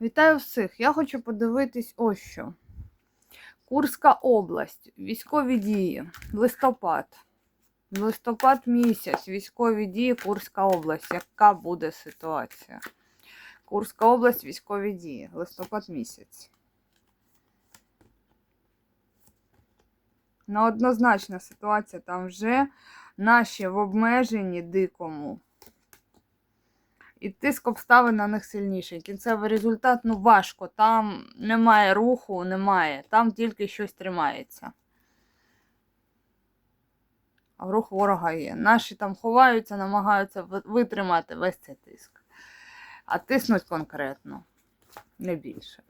Вітаю всіх! Я хочу подивитись ось що. Курська область, військові дії, листопад. Листопад місяць, військові дії, Курська область. Яка буде ситуація? Курська область, військові дії, листопад місяць. Ну, однозначна ситуація там вже наші в обмеженні дикому. І тиск обставин на них сильніший. Кінцевий результат ну важко. Там немає руху, немає. Там тільки щось тримається. А рух ворога є. Наші там ховаються, намагаються витримати весь цей тиск. А тиснуть конкретно. Не більше.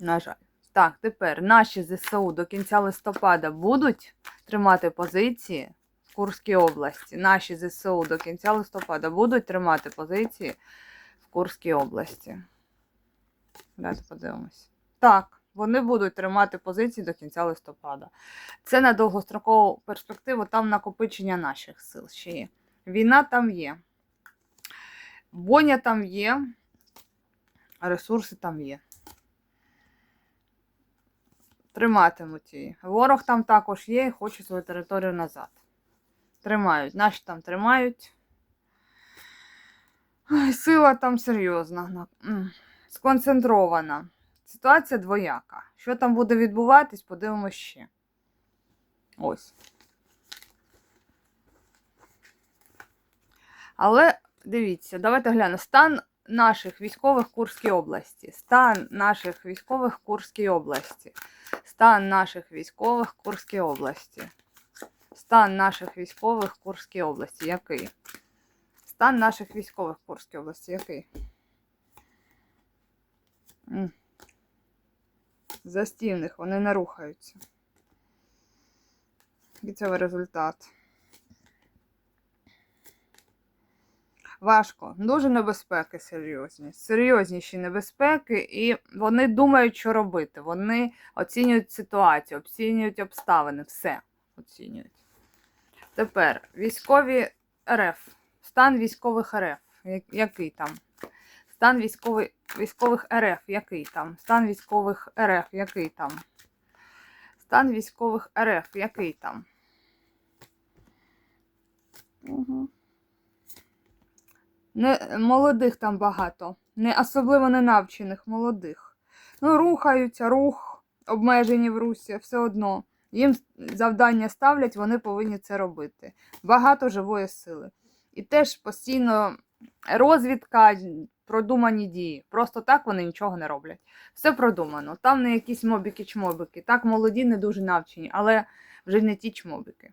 На жаль. Так, тепер наші ЗСУ до кінця листопада будуть тримати позиції Курській області. Наші ЗСУ до кінця листопада будуть тримати позиції в Курській області. Давайте подивимось. Так, вони будуть тримати позиції до кінця листопада. Це на довгострокову перспективу, там накопичення наших сил ще є. Війна там є. Боня там є, ресурси там є. Триматимуть її. Ворог там також є і хоче свою територію назад. Тримають. Наші там тримають. Сила там серйозна. Сконцентрована. Ситуація двояка. Що там буде відбуватись, подивимось ще. Ось. Але дивіться, давайте глянемо. Стан наших військових Курській області. Стан наших військових Курській області. Стан наших військових Курській області. Стан наших військових в Курській області. Який? Стан наших військових в Курській області. Який? Застівних, вони не рухаються. Кінцевий результат. Важко. Дуже небезпеки серйозні. Серйозніші небезпеки, і вони думають, що робити. Вони оцінюють ситуацію, оцінюють обставини, все оцінюють. Тепер військові РФ. Стан військових РФ. Який там? Стан військовий, військових РФ, який там? Стан військових РФ, який там? Стан військових РФ, який там? Угу. Не, молодих там багато. Не особливо не навчених, молодих. Ну, рухаються, рух, обмежені в русі, все одно. Їм завдання ставлять, вони повинні це робити. Багато живої сили. І теж постійно розвідка, продумані дії. Просто так вони нічого не роблять. Все продумано. Там не якісь мобіки-чмобики. Так, молоді, не дуже навчені, але вже не ті чмобіки.